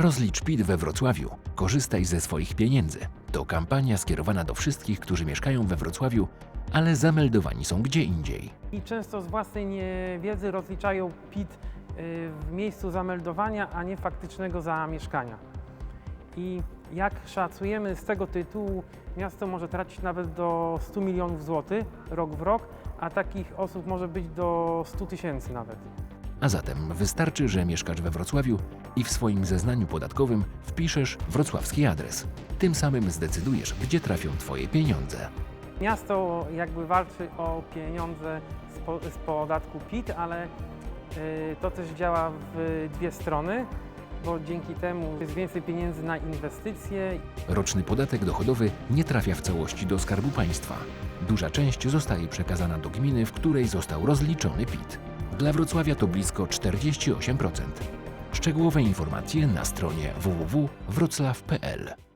Rozlicz PIT we Wrocławiu. Korzystaj ze swoich pieniędzy. To kampania skierowana do wszystkich, którzy mieszkają we Wrocławiu, ale zameldowani są gdzie indziej. I często z własnej niewiedzy rozliczają PIT y, w miejscu zameldowania, a nie faktycznego zamieszkania. I jak szacujemy z tego tytułu, miasto może tracić nawet do 100 milionów złotych rok w rok, a takich osób może być do 100 tysięcy nawet. A zatem wystarczy, że mieszkasz we Wrocławiu i w swoim zeznaniu podatkowym wpiszesz wrocławski adres. Tym samym zdecydujesz, gdzie trafią Twoje pieniądze. Miasto jakby walczy o pieniądze z, po, z podatku PIT, ale y, to też działa w dwie strony, bo dzięki temu jest więcej pieniędzy na inwestycje Roczny podatek dochodowy nie trafia w całości do Skarbu Państwa. Duża część zostaje przekazana do gminy, w której został rozliczony PIT. Dla Wrocławia to blisko 48%. Szczegółowe informacje na stronie www.wroclaw.pl.